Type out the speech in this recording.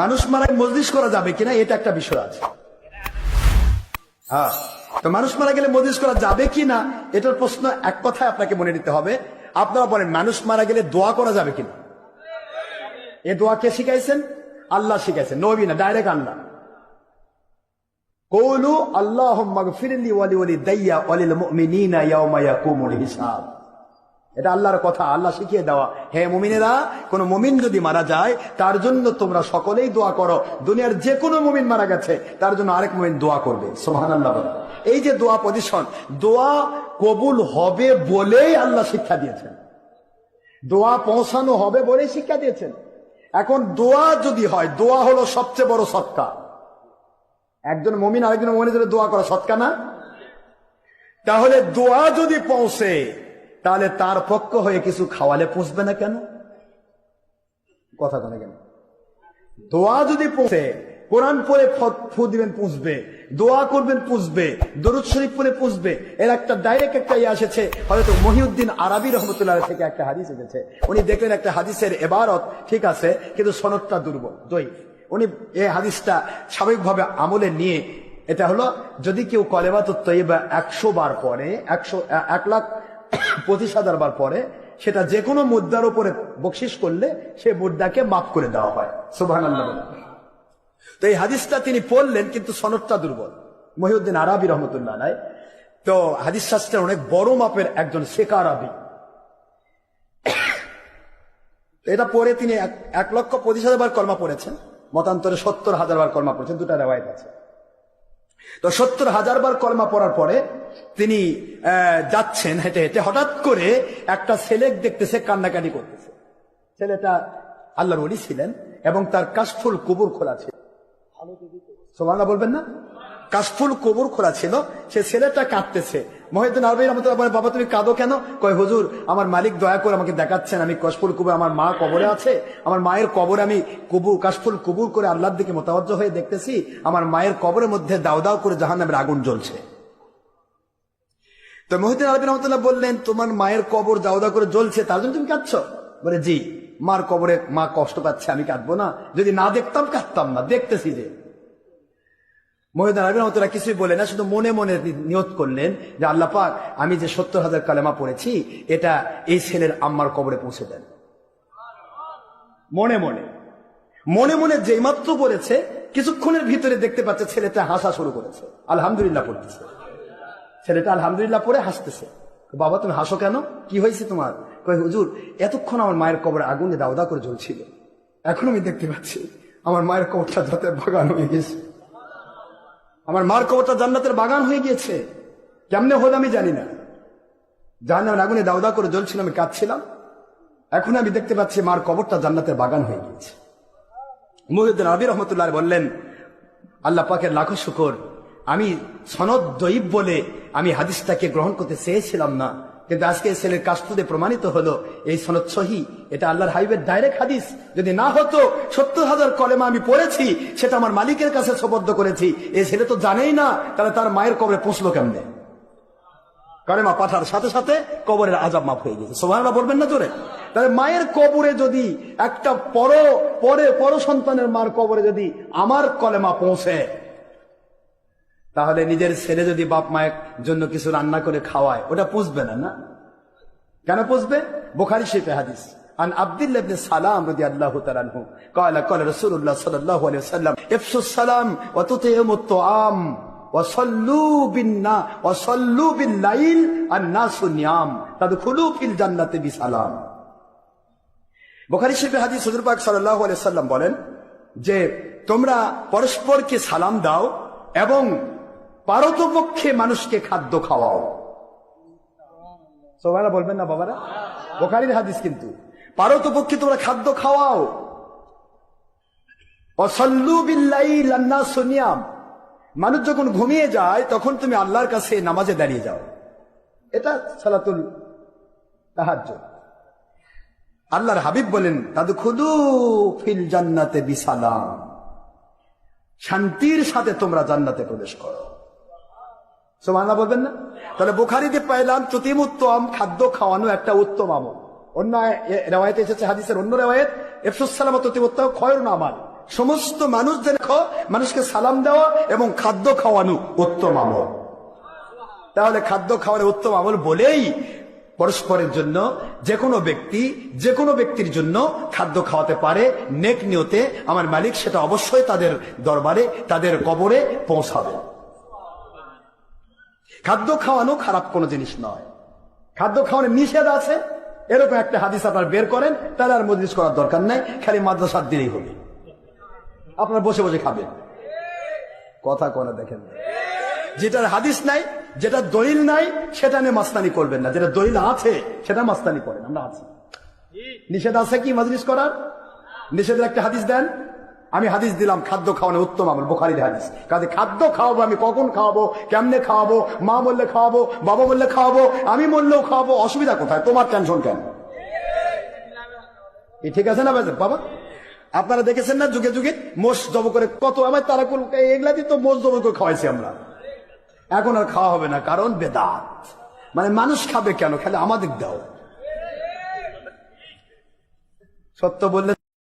মানুষ মারা মজলিস করা যাবে কিনা, এটা একটা বিষয় আছে। হ্যাঁ তো মানুষ মারা গেলে মজলিস করা যাবে কিনা, এটার প্রশ্ন এক কথায় আপনাকে মনে নিতে হবে। আপনারা বলেন, মানুষ মারা গেলে দোয়া করা যাবে কিনা? এ দোয়া কে শিখাইছেন? আল্লাহ শিখাইছেন। নবী না ডাইরেক্ট আল্লাহ। কৌলু আল্লাহ ফিরলি ওয়ালি ওয়ালি দাইয়া ওয়ালিল মুমিনিনা ইয়াউমা ইয়াকুমুল হিসাব। এটা আল্লাহর কথা, আল্লাহ শিখিয়ে দেওয়া। হে মুমিনেরা, কোন মুমিন যদি মারা যায়, তার জন্য তোমরা সকলেই দোয়া করো। দুনিয়ার যে কোনো মুমিন মারা গেছে, তার জন্য আরেক মুমিন দোয়া করবে। সোহান আল্লাহ এই যে দোয়া পজিশন দোয়া কবুল হবে বলেই আল্লাহ শিক্ষা দিয়েছেন। দোয়া পৌঁছানো হবে বলেই শিক্ষা দিয়েছেন। এখন দোয়া যদি হয়, দোয়া হলো সবচেয়ে বড় সৎকা। একজন মমিন আরেকজন মমিনের জন্য দোয়া করা সৎকা না? তাহলে দোয়া যদি পৌঁছে তাহলে তার পক্ষ হয়ে কিছু খাওয়ালে পুষবে না কেন? কথা কেন কেন? দোয়া যদি পৌঁছে কোরআন পরে ফ- দিবেন পুষবে, দোয়া করবেন পুষবে, দরুদ শরীফ পরে পুষবে, এর একটা ডাইরেক্ট একটা ইয়ে এসেছে হয়তো মহিউদ্দিন আরবি রহমতুল্লাহ থেকে একটা হাদিস এসেছে। উনি দেখলেন একটা হাদিসের এবারত ঠিক আছে, কিন্তু সনদটা দুর্বল দই উনি এই হাদিসটা স্বাভাবিকভাবে আমলে নিয়ে, এটা হলো, যদি কেউ কলেমাত তৈবা একশো বার পরে একশো এক লাখ পঁচিশ হাজার বার পরে সেটা যে কোনো মুদ্রার উপরে বকশিস করলে সে মুদ্রাকে মাফ করে দেওয়া হয়। সুবাহ তো এই হাদিসটা তিনি পড়লেন, কিন্তু সনদটা দুর্বল। মহিউদ্দিন আরবি রহমতুল্লাহ নাই তো হাদিস শাস্ত্রের অনেক বড় মাপের একজন শেখা আরবি। এটা পড়ে তিনি এক- লক্ষ পঁচিশ হাজার বার কলমা পড়েছেন। মতান্তরে সত্তর হাজার বার কলমা পড়েছেন। দুটা রেওয়ায়ত আছে। তো সত্তর হাজার বার কলমা পড়ার পরে তিনি যাচ্ছেন হেঁটে হেঁটে। হঠাৎ করে একটা ছেলে দেখতেছে, কান্নাকাটি করতেছে। ছেলেটা আল্লাহর ওলি ছিলেন এবং তার কাশফুল কবুর খোলা ছিল। সোমানা বলবেন না? কাশফুল কবুর খোলা ছিল। সে ছেলেটা কাঁদতেছে। মহিউদ্দিন আরবি রহমতুল্লাহ বলে, বাবা তুমি কাঁদো কেন? কয় হুজুর আমার মালিক দয়া করে আমাকে দেখাচ্ছেন। আমি কাশফুল কুবুর আমার মা কবরে আছে। আমার মায়ের কবরে আমি কুবুর কাশফুল কুবুর করে আল্লাহর দিকে মোতাবজ্জ হয়ে দেখতেছি। আমার মায়ের কবরের মধ্যে দাও দাও করে জাহান নামের আগুন জ্বলছে। তো মহিউদ্দিন আরবি রহমতুল্লাহ বললেন তোমার মায়ের কবর দাও দাও করে জ্বলছে তার জন্য তুমি কাঁদছ? বলে জি মার কবরে মা কষ্ট পাচ্ছে আমি কাঁদবো না। যদি না দেখতাম কাঁদতাম না। দেখতেছি যে মহিউদ্দিন আরবি রহমতুল্লাহ কিছুই বলে না, শুধু মনে মনে নিয়ত করলেন যে আল্লাহ পাক, আমি যে সত্তর হাজার কালেমা পড়েছি, এটা এই ছেলের আম্মার কবরে পৌঁছে দেন। মনে মনে। মনে মনে যেই মাত্র পড়েছে, কিছুক্ষণের ভিতরে দেখতে পাচ্ছে ছেলেটা হাসা শুরু করেছে। আলহামদুলিল্লাহ পড়তেছে। ছেলেটা আলহামদুলিল্লাহ পড়ে হাসতেছে। বাবা, তুমি হাসো কেন? কি হয়েছে তোমার? কই হুজুর, এতক্ষণ আমার মায়ের কবরে আগুনে দাউদা করে জ্বলছিল। এখন আমি দেখতে পাচ্ছি, আমার মায়ের কবরটা যাতে বাগান হয়ে গেছে। আমার মার কবরটা জান্নাতের বাগান হয়ে গিয়েছে। কেমনে হল আমি জানি না। জাহান্নামের আগুনে দাউদা করে জ্বলছিল, আমি কাঁদছিলাম। এখন আমি দেখতে পাচ্ছি মার কবরটা জান্নাতের বাগান হয়ে গিয়েছে। মহিউদ্দিন আবির রহমতুল্লাহ বললেন, আল্লাহ পাকের লাখো শুকর, আমি সনদ দৈব বলে আমি হাদিসটাকে গ্রহণ করতে চেয়েছিলাম না, কিন্তু আজকে ছেলের কাস্তুদে প্রমাণিত হলো, এই সনদ সহি এটা আল্লাহর হাইবের ডাইরেক্ট হাদিস। যদি না হতো, সত্তর হাজার কলেমা আমি পড়েছি, সেটা আমার মালিকের কাছে সবদ্ধ করেছি। এ ছেলে তো জানেই না, তাহলে তার মায়ের কবরে পৌঁছলো কেমনে? কালেমা পাঠার সাথে সাথে কবরের আজাব মাফ হয়ে গেছে। সোভানা বলবেন না জোরে? তাহলে মায়ের কবরে যদি একটা পর পরে পর সন্তানের মার কবরে যদি আমার কলেমা পৌঁছে, তাহলে নিজের ছেলে যদি বাপ মায়ের জন্য কিছু রান্না করে খাওয়ায়, ওটা পুষবে না না? কেন পুষবে? বোখারি শিফে হাদিস। عن عبد الله بن سلام رضي الله تعالى عنه قال قال رسول الله صلى الله عليه وسلم افشوا السلام وتطعموا الطعام وصلوا بالنا وصلوا بالليل الناس نيام تدخلوا في الجنة بسلام বোখারি শরীফে হাদিস হুজুর পাক সাল্লাল্লাহু আলাইহি সাল্লাম বলেন যে তোমরা পরস্পরকে সালাম দাও এবং পারতপক্ষে মানুষকে খাদ্য খাওয়াও সোবারা বলবেন না বাবারা বোখারির হাদিস কিন্তু পারতপক্ষে তোমরা খাদ্য খাওয়াও। অসল্লু বিল্লাইল আন্নাসু নিয়াম মানুষ যখন ঘুমিয়ে যায়, তখন তুমি আল্লাহর কাছে নামাজে দাঁড়িয়ে যাও। এটা সালাতুল তাহাজ্জুদ। আল্লাহর হাবিব বলেন তাদের খুদু ফিল জান্নাতে বিসালাম। শান্তির সাথে তোমরা জান্নাতে প্রবেশ করো। সোমানা বলবেন না? তাহলে বোখারিতে পাইলাম চতিম উত্তম খাদ্য খাওয়ানো একটা উত্তম আমল। অন্য রেওয়ায়তে এসেছে হাদিসের অন্য রেওয়ায়ত এফসুসালাম ততিম উত্তম খয়ের না আমাল। সমস্ত মানুষ দেখো মানুষকে সালাম দেওয়া এবং খাদ্য খাওয়ানো উত্তম আমল। তাহলে খাদ্য খাওয়ার উত্তম আমল বলেই পরস্পরের জন্য যে কোনো ব্যক্তি যে কোনো ব্যক্তির জন্য খাদ্য খাওয়াতে পারে, নেক নিয়তে আমার মালিক সেটা অবশ্যই তাদের দরবারে, তাদের কবরে পৌঁছাবে। খাদ্য খাওয়ানো খারাপ কোনো জিনিস নয়। খাদ্য খাওয়ানোর নিষেধ আছে এরকম একটা হাদিস আপনার বের করেন, তাহলে আর মজলিস করার দরকার নাই, খালি মাদ্রাসার দিলেই হবে। আপনার বসে বসে খাবেন। কথা করে দেখেন। যেটার হাদিস নাই, যেটা দলিল নাই, সেটা নিয়ে মাস্তানি করবেন না। যেটা দলিল আছে, সেটা মাস্তানি করেন, আমরা আছি। নিষেধ আছে কি মজলিস করার? নিষেধের একটা হাদিস দেন। আমি হাদিস দিলাম, খাদ্য খাওয়ানো উত্তম আমার বোখারির হাদিস। কাজে খাদ্য খাওয়াবো, আমি কখন খাওয়াবো, কেমনে খাওয়াবো, মা বললে খাওয়াবো, বাবা বললে খাওয়াবো, আমি বললেও খাওয়াবো, অসুবিধা কোথায়? তোমার টেনশন কেন? এ ঠিক আছে না, বাবা? আপনারা দেখেছেন না যুগে যুগে মোষ জব করে কত আমার তারা এগুলা তো মোষ জব করে খাওয়াইছি আমরা। এখন আর খাওয়া হবে না, কারণ বেদাত। মানে মানুষ খাবে কেন? খালি আমাদের দাও। সত্য বললে